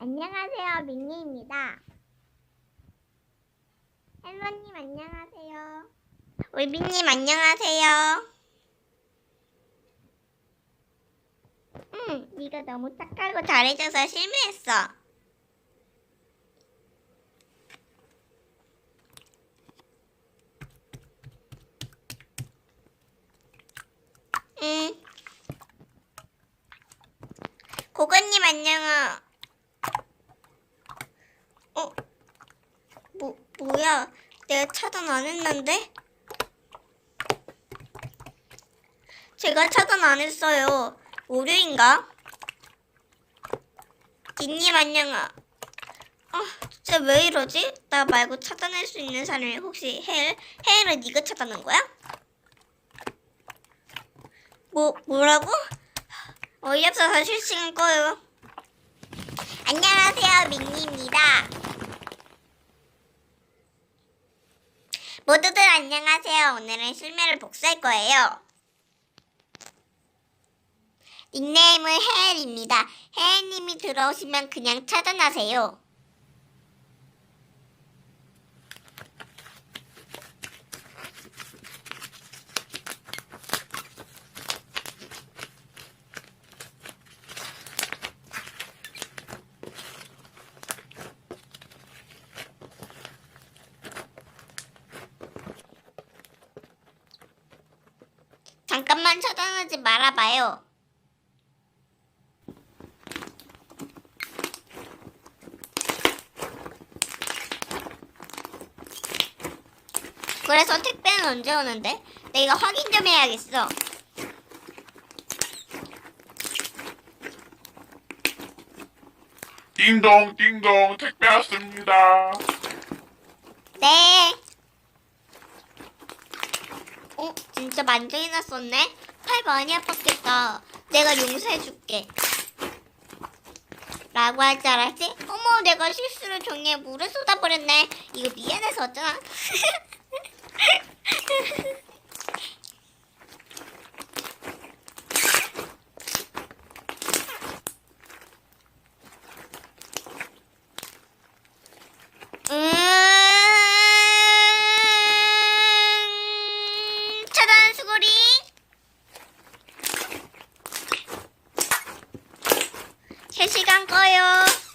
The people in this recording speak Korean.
안녕하세요, 민니입니다. 할머님 안녕하세요. 울비님 안녕하세요. 응, 네가 너무 착하고 잘해줘서 실망했어. 응. 고건님 안녕하. 어? 뭐 뭐야? 내가 차단 안 했는데? 제가 차단 안 했어요. 오류인가? 딘님 안녕하. 아, 진짜 왜 이러지? 나 말고 차단할 수 있는 사람이 혹시 헬? 헬을 네가 차단한 거야? 뭐 뭐라고? 어이없어서 실시간 꺼요. 안녕하세요, 민니입니다. 모두들 안녕하세요. 오늘은 실매를 복수할 거예요. 닉네임은 헤엘입니다. 헤엘님이 들어오시면 그냥 차단하세요. 잠깐만 차단하지 말아봐요. 그래서 택배는 언제 오는데? 내가 확인 좀 해야겠어. 띵동 띵동 택배 왔습니다. 네. 어, 진짜 만정이나 썼네? 팔 많이 아팠겠다. 내가 용서해줄게. 라고 할 줄 알았지? 어머, 내가 실수로 종이에 물을 쏟아버렸네. 이거 미안해서 어쩌나? 4시간 꺼 요.